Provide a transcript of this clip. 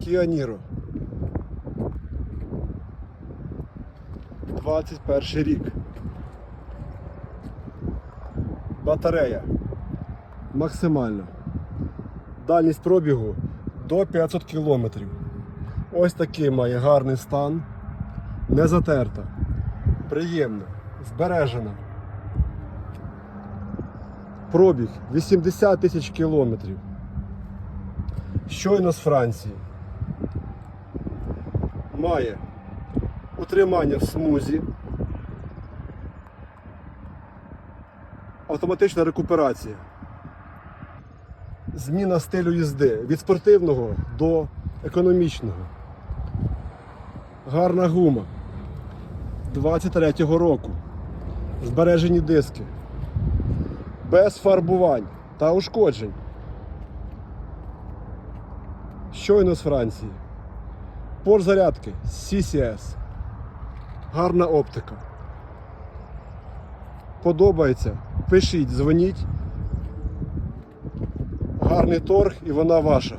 Niro. 21 рік. Батарея. Максимальна. Дальність пробігу до 500 км. Ось такий має гарний стан. Не затерта. Приємна. Збережена. Пробіг 80 тисяч кілометрів. Щойно з Франції. Має утримання в смузі. Автоматична рекуперація. Зміна стилю їзди від спортивного до економічного. Гарна гума 23-го року. Збережені диски. Без фарбувань та ушкоджень. Щойно з Франції. Порт зарядки CCS. Гарна оптика. Подобається. Пишіть, дзвоніть. Гарний торг і вона ваша.